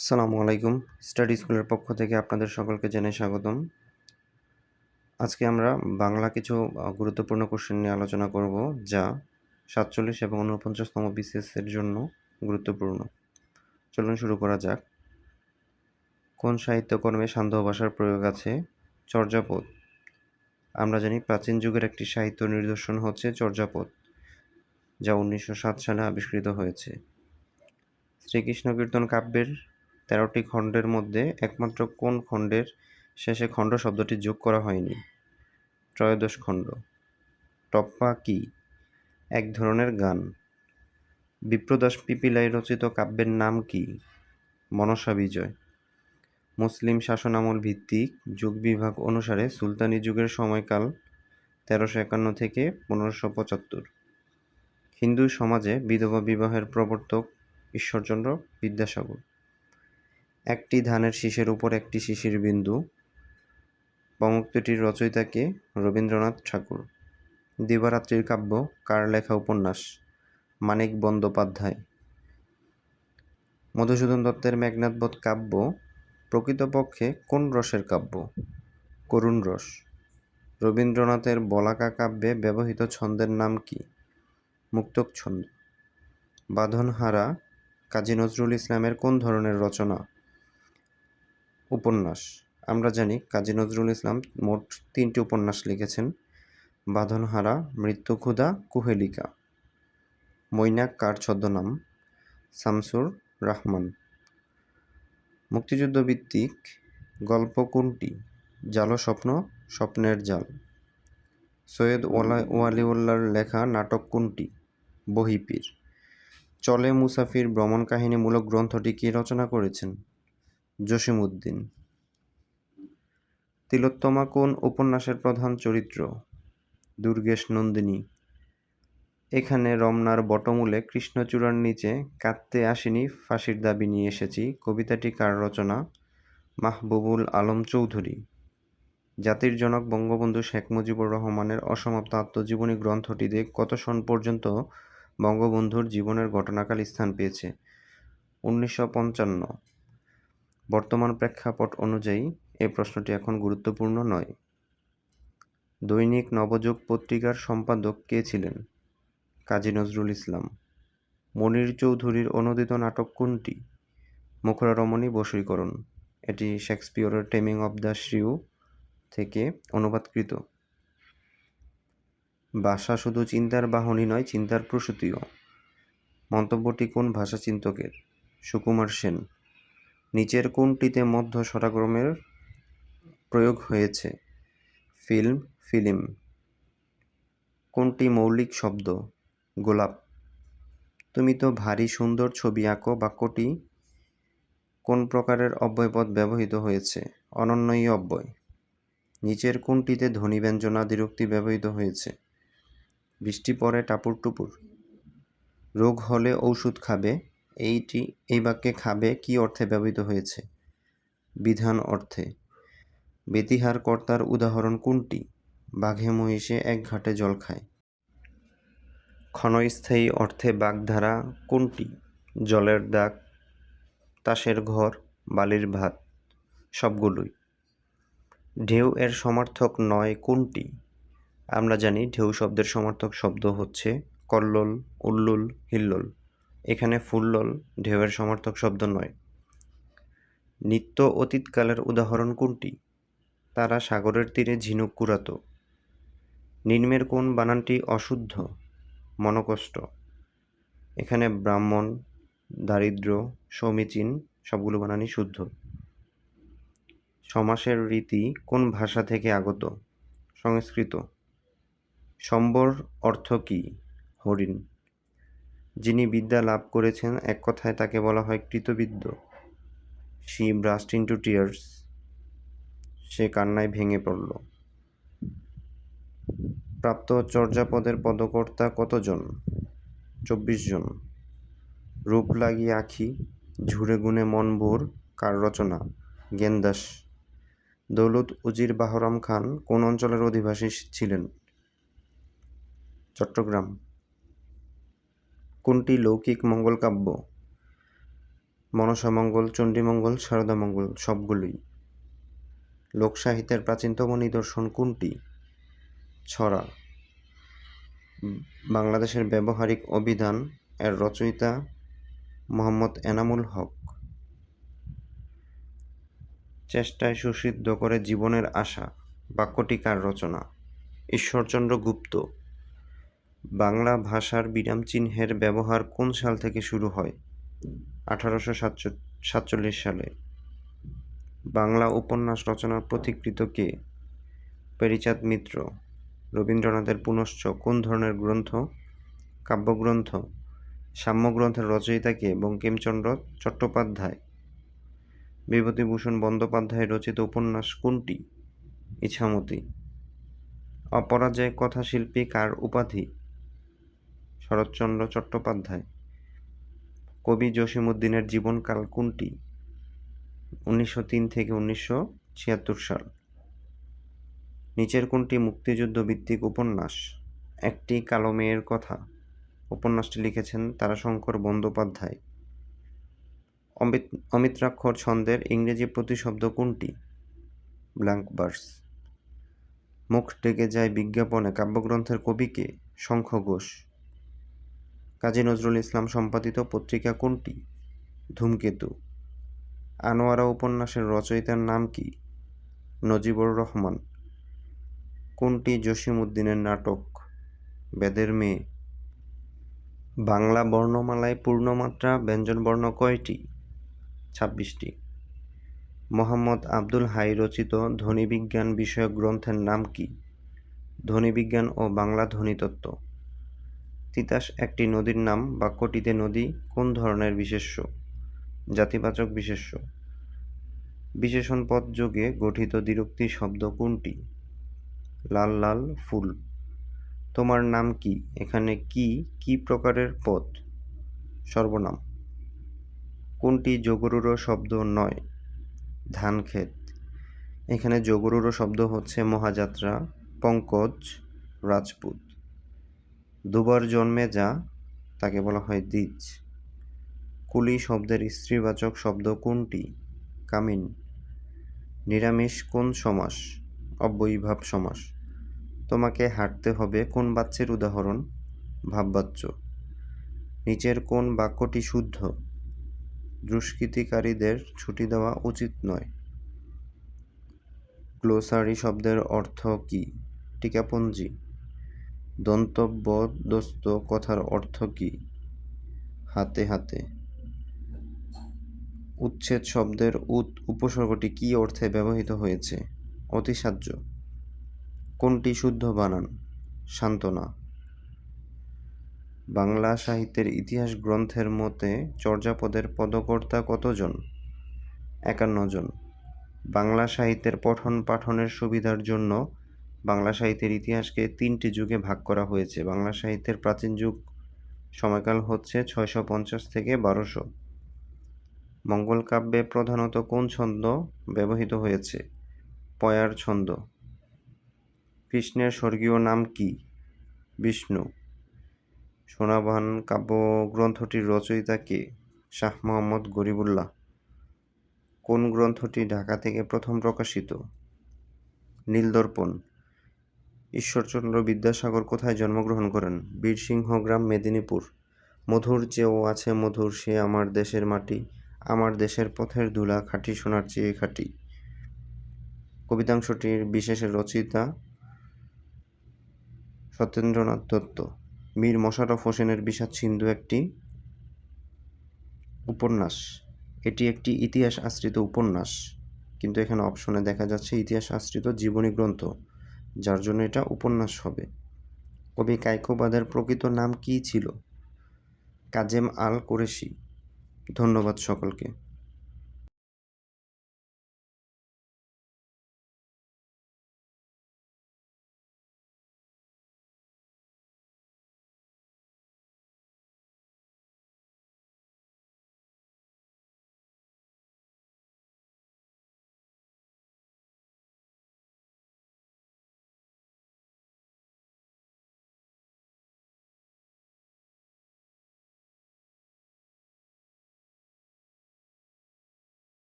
আসসালামু আলাইকুম। স্টাডি স্কুলের পক্ষ থেকে আপনাদের সকলকে জেনে স্বাগতম। আজকে আমরা বাংলা কিছু গুরুত্বপূর্ণ কোশ্চেন নিয়ে আলোচনা করব, যা সাতচল্লিশ এবং উনপঞ্চাশতম বিসিএস এর জন্য গুরুত্বপূর্ণ। চলুন শুরু করা যাক। কোন সাহিত্যকর্মে সান্ধ্য ভাষার প্রয়োগ আছে? চর্যাপদ। আমরা জানি প্রাচীন যুগের একটি সাহিত্য নিদর্শন হচ্ছে চর্যাপদ, যা উনিশশো সাত সালে আবিষ্কৃত হয়েছে। শ্রীকৃষ্ণ কীর্তন কাব্যের তেরোটি খণ্ডের মধ্যে একমাত্র কোন খণ্ডের শেষে খণ্ড শব্দটি যোগ করা হয়নি? ত্রয়োদশ খণ্ড। টপ্পা কি? এক ধরনের গান। বিপ্রদাস পিপিলাই রচিত কাব্যের নাম কি? মনসা বিজয়। মুসলিম শাসনামল ভিত্তিক যুগ বিভাগ অনুসারে সুলতানি যুগের সময়কাল তেরোশো একান্ন থেকে পনেরোশো পঁচাত্তর। হিন্দু সমাজে বিধবা বিবাহের প্রবর্তক ঈশ্বরচন্দ্র বিদ্যাসাগর। একটি ধানের শীষের উপর একটি শিশির বিন্দু। পঙ্ক্তিটির রচয়িতাকে রবীন্দ্রনাথ ঠাকুর। দিবারাত্রির কাব্য, কার লেখা উপন্যাস? মানিক বন্দ্যোপাধ্যায়। মধুসূদন দত্তের মেঘনাথবোধ কাব্য, প্রকৃতপক্ষে কোন রসের কাব্য? করুণ রস। রবীন্দ্রনাথের বলাকা কাব্যে ব্যবহৃত ছন্দের নাম কি? মুক্তক ছন্দ। বাঁধনহারা, কাজী নজরুল ইসলামের কোন ধরনের রচনা? উপন্যাস। আমরা জানি কাজী নজরুল ইসলাম মোট তিনটি উপন্যাস লিখেছেন। বাঁধনহারা মৃত্যুক্ষুধা কুহেলিকা। মৈনাক কার ছদ্মনাম? শামসুর রহমান। মুক্তিযুদ্ধ ভিত্তিক গল্প কোনটি? জালো স্বপ্ন, স্বপ্নের জাল। সৈয়দ ওয়ালা, ওয়ালিউল্লাহর লেখা নাটক কোনটি? বহিপীর। চলে মুসাফির ভ্রমণ কাহিনীমূলক গ্রন্থটি কে রচনা করেছেন? জসিমউদ্দিন। তিলোত্তমা কোন উপন্যাসের প্রধান চরিত্র? দুর্গেশ নন্দিনী। এখানে রমনার বটমূলে কৃষ্ণচূড়ার নিচে কাঁদতে আসিনি, ফাঁসির দাবি নিয়ে এসেছি, কবিতাটি কার রচনা? মাহবুবুল আলম চৌধুরী। জাতির জনক বঙ্গবন্ধু শেখ মুজিবুর রহমানের অসমাপ্ত আত্মজীবনী গ্রন্থটিতে কত সন পর্যন্ত বঙ্গবন্ধুর জীবনের ঘটনাকাল স্থান পেয়েছে? উনিশশো পঞ্চান্ন। বর্তমান প্রেক্ষাপট অনুযায়ী এ প্রশ্নটি এখন গুরুত্বপূর্ণ নয়। দৈনিক নবযুগ পত্রিকার সম্পাদক কে ছিলেন? কাজী নজরুল ইসলাম। মনির চৌধুরীর অনুদিত নাটক কোনটি? মুখরারমণী বশীকরণ। এটি শেক্সপিয়রের টেমিং অব দ্য শ্রিউ থেকে অনুবাদকৃত। ভাষা শুধু চিন্তার বাহনই নয়, চিন্তার প্রসূতিও। মন্তব্যটি কোন ভাষা চিন্তকের সুকুমার সেন। নিচের কোনটিতে মধ্য স্বরাক্রমের প্রয়োগ হয়েছে। Film film. কোনটি মৌলিক শব্দ, গোলাপ। তুমি তো ভারী সুন্দর ছবি আঁকো, বাক্যটি কোন প্রকারের অব্যয়পদ ব্যবহৃত হয়েছে? অনন্যই অব্যয়। নিচের কোনটিতে ধ্বনি ব্যঞ্জনাদিরুক্তি ব্যবহৃত হয়েছে। বৃষ্টি পড়ে টাপুর টুপুর। রোগ হলে ঔষধ খাবে এইটি এই বাক্যে খাবে কি অর্থে ব্যবহৃত হয়েছে? বিধান অর্থে। বেতিহার কর্তার উদাহরণ কোনটি? বাঘে মহিষে এক ঘাটে জল খায়। ক্ষণস্থায়ী অর্থে বাগধারা কোনটি? জলের দাগ, তাসের ঘর, বালির ভাত, সবগুলোই। ঢেউ এর সমার্থক নয় কোনটি? আমরা জানি ঢেউ শব্দের সমার্থক শব্দ হচ্ছে কল্লোল, উল্লুল, হিল্লোল। এখানে ফুল্লোল ঢেউয়ের সমার্থক শব্দ নয়। নিত্য অতীতকালের উদাহরণ কোনটি? তারা সাগরের তীরে ঝিনুক কুড়াতো। নিম্নের কোন বানানটি অশুদ্ধ, মনকষ্ট? এখানে ব্রাহ্মণ, দারিদ্র, সমীচীন সবগুলো বানানই শুদ্ধ। সমাসের রীতি কোন ভাষা থেকে আগত? সংস্কৃত। সম্বর অর্থ কী? হরিণ। যিনি বিদ্যা লাভ করেছেন, এক কথায় তাকে বলা হয় কৃতবিদ্য। শি ব্রাস্ট ইন্টু টিয়ার্স সে কান্নায় ভেঙে পড়ল। প্রাপ্ত চর্যাপদের পদকর্তা কতজন? চব্বিশ জন। রূপ লাগিয়ে আঁখি, ঝুড়ে গুনে মন ভোর, কার রচনা? জ্ঞানদাস দৌলত উজির বাহরাম খান কোন অঞ্চলের অধিবাসী ছিলেন? চট্টগ্রাম। কোনটি লৌকিক মঙ্গল মঙ্গলকাব্য মনসামঙ্গল, চণ্ডীমঙ্গল, শারদামঙ্গল, সবগুলোই। লোকসাহিত্যের প্রাচীনতম নিদর্শন কোনটি? ছড়া। বাংলাদেশের ব্যবহারিক অভিধান এর রচয়িতা মোহাম্মদ এনামুল হক। চেষ্টায় সুসিদ্ধ করে জীবনের আশা, বাক্যটি কার রচনা? ঈশ্বরচন্দ্র গুপ্ত। বাংলা ভাষার বিরাম চিহ্নের ব্যবহার কোন সাল থেকে শুরু হয়? আঠারোশো সাতচল্লিশ সালে। বাংলা উপন্যাস রচনার প্রতিকৃত কে? পেরিচাঁদ মিত্র, রবীন্দ্রনাথের পুনশ্চ কোন ধরনের গ্রন্থ? কাব্যগ্রন্থ, সাম্যগ্রন্থের রচয়িতা কে? বঙ্কিমচন্দ্র চট্টোপাধ্যায়। বিভূতিভূষণ বন্দ্যোপাধ্যায় রচিত উপন্যাস কোনটি? ইছামতি। অপরাজয় কথাশিল্পী কার উপাধি? শরৎচন্দ্র চট্টোপাধ্যায়। কবি জসিমউদ্দিনের জীবনকাল কোনটি? উনিশশো তিন থেকে উনিশশো ছিয়াত্তর সাল। নিচের কোনটি মুক্তিযুদ্ধ ভিত্তিক উপন্যাস? একটি কালো মেয়ের কথা। উপন্যাসটি লিখেছেন তারাশঙ্কর বন্দ্যোপাধ্যায়। অমিত, অমিত্রাক্ষর ছন্দের ইংরেজি প্রতিশব্দ কোনটি? Blank verse. মুখ ডেকে যায় বিজ্ঞাপনে কাব্যগ্রন্থের কবিকে শঙ্খ ঘোষ। কাজী নজরুল ইসলাম সম্পাদিত পত্রিকা কোনটি? ধূমকেতু। আনোয়ারা উপন্যাসের রচয়িতার নাম কি? নজিবুর রহমান। কোনটি জসিম উদ্দিনের নাটক? বেদের মেয়ে। বাংলা বর্ণমালায় পূর্ণমাত্রা ব্যঞ্জনবর্ণ কয়টি? ছাব্বিশটি। মোহাম্মদ আব্দুল হাই রচিত ধ্বনিবিজ্ঞান বিষয়ক গ্রন্থের নাম কি? ধ্বনিবিজ্ঞান ও বাংলা ধ্বনিতত্ত্ব। তিতাস একটি নদীর নাম বাক্যটিতে নদী কোন ধরনের বিশেষ্য? জাতিবাচক বিশেষ্য। বিশেষণ পদ যোগে গঠিত দ্বিরুক্তি শব্দ কোনটি? লাল লাল ফুল। তোমার নাম কি? এখানে কি কি প্রকারের পদ? সর্বনাম। কোনটি যোগরুর শব্দ নয়? ধান ক্ষেত এখানে যোগরুর শব্দ হচ্ছে মহাযাত্রা, পঙ্কজ, রাজপুত। দুবার জন্মে যা, তাকে বলা হয় দ্বিজ। কুলি শব্দের স্ত্রীবাচক শব্দ কোনটি? কামিন। নিরামিষ কোন সমাস? অব্যয়ীভাব সমাস। তোমাকে হাঁটতে হবে কোন বাচ্যের উদাহরণ? ভাববাচ্য। নিচের কোন বাক্যটি শুদ্ধ? দুষ্কৃতিকারীদের ছুটি দেওয়া উচিত নয়। গ্লোসারি শব্দের অর্থ কী? টিকাপঞ্জি। দন্তব্য দোস্ত কথার অর্থ কী? হাতে হাতে। উচ্ছেদ শব্দের উত উপসর্গটি কী অর্থে ব্যবহৃত হয়েছে? অতিসাহ্য। কোনটি শুদ্ধ বানান? সান্ত্বনা। বাংলা সাহিত্যের ইতিহাস গ্রন্থের মতে চর্যাপদের পদকর্তা কতজন? একান্ন জন। বাংলা সাহিত্যের পঠন পাঠনের সুবিধার জন্য বাংলা সাহিত্যের ইতিহাসকে তিনটি যুগে ভাগ করা হয়েছে। বাংলা সাহিত্যের প্রাচীন যুগ সময়কাল হচ্ছে ছয়শো পঞ্চাশ থেকে বারোশো। মঙ্গল কাব্যে প্রধানত কোন ছন্দ ব্যবহৃত হয়েছে? পয়ার ছন্দ। কৃষ্ণের স্বর্গীয় নাম কি? বিষ্ণু। সোনাবান কাব্যগ্রন্থটির রচয়িতা কে? শাহ মোহাম্মদ গরিবুল্লাহ। কোন গ্রন্থটি ঢাকা থেকে প্রথম প্রকাশিত? নীলদর্পণ। ঈশ্বরচন্দ্র বিদ্যাসাগর কোথায় জন্মগ্রহণ করেন? বীরসিংহ গ্রাম, মেদিনীপুর। মধুর চেয়েও আছে মধুর সে আমার দেশের মাটি, আমার দেশের পথের ধুলা খাঁটি সোনার চেয়ে খাঁটি। কবিতাংশটির বিশেষের রচয়িতা সত্যেন্দ্রনাথ দত্ত। মীর মশারফ হোসেনের বিষাদ সিন্ধু একটি উপন্যাস। এটি একটি ইতিহাস আশ্রিত উপন্যাস, কিন্তু এখানে অপশনে দেখা যাচ্ছে ইতিহাস আশ্রিত জীবনী গ্রন্থ। যার জন্য এটা উপন্যাস হবে। কবি কায়কোবাদের প্রকৃত নাম কী ছিল? কাজেম আল কোরেশি ধন্যবাদ সকলকে।